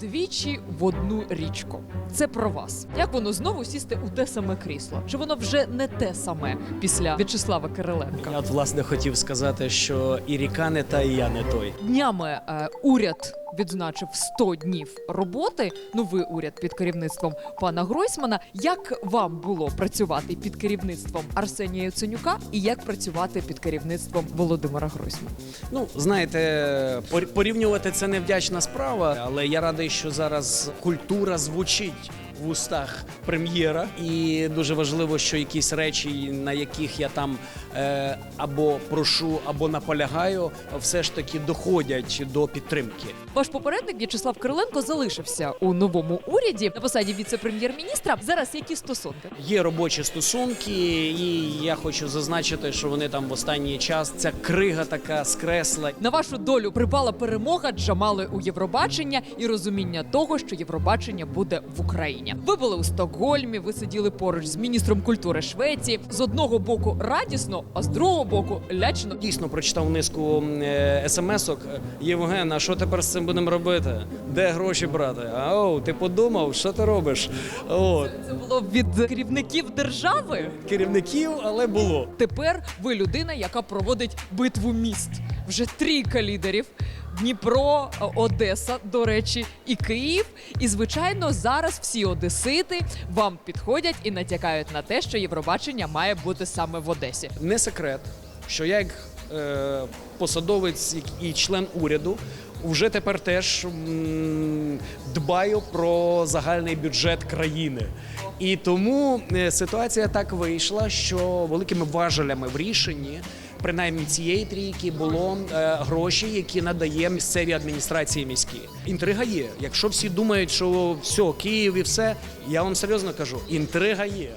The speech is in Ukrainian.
Двічі в одну річку. Це про вас. Як воно знову сісти у те саме крісло? Чи воно вже не те саме після В'ячеслава Кириленка? Я от власне хотів сказати, що і ріка не та, і я не той. Днями е, уряд відзначив 100 днів роботи. Новий уряд під керівництвом пана Гройсмана. Як вам було працювати під керівництвом Арсенія Яценюка і як працювати під керівництвом Володимира Гройсмана? Ну, знаєте, пор- порівнювати це невдячна справа, але я радий, що зараз культура звучить в устах прем'єра, і дуже важливо, що якісь речі, на яких я там е, або прошу, або наполягаю, все ж таки доходять до підтримки. Ваш попередник В'ячеслав Кириленко залишився у новому уряді на посаді віце-прем'єр-міністра. Зараз які стосунки? Є робочі стосунки, і я хочу зазначити, що вони там в останній час ця крига така скресла. На вашу долю припала перемога Джамали у Євробачення і розуміння того, що Євробачення буде в Україні. Ви були у Стокгольмі, ви сиділи поруч з міністром культури Швеції. З одного боку радісно, а з другого боку лячно. Дійсно прочитав низку е, смс-ок. Євген, а що тепер з цим будемо робити? Де гроші брати? Ау, ти подумав, що ти робиш? От Це було від керівників держави. керівників, але було. Тепер ви людина, яка проводить битву міст. Вже трійка лідерів. Дніпро, Одеса, до речі, і Київ. І звичайно, зараз всі одесити вам підходять і натякають на те, що Євробачення має бути саме в Одесі. Не секрет, що я як е, посадовець і член уряду вже тепер теж дбаю про загальний бюджет країни. І тому е, ситуація так вийшла, що великими важелями в рішенні. Принаймні цієї трійки було е, гроші, які надає місцеві адміністрації міські. Інтрига є. Якщо всі думають, що все, Київ і все, я вам серйозно кажу, інтрига є.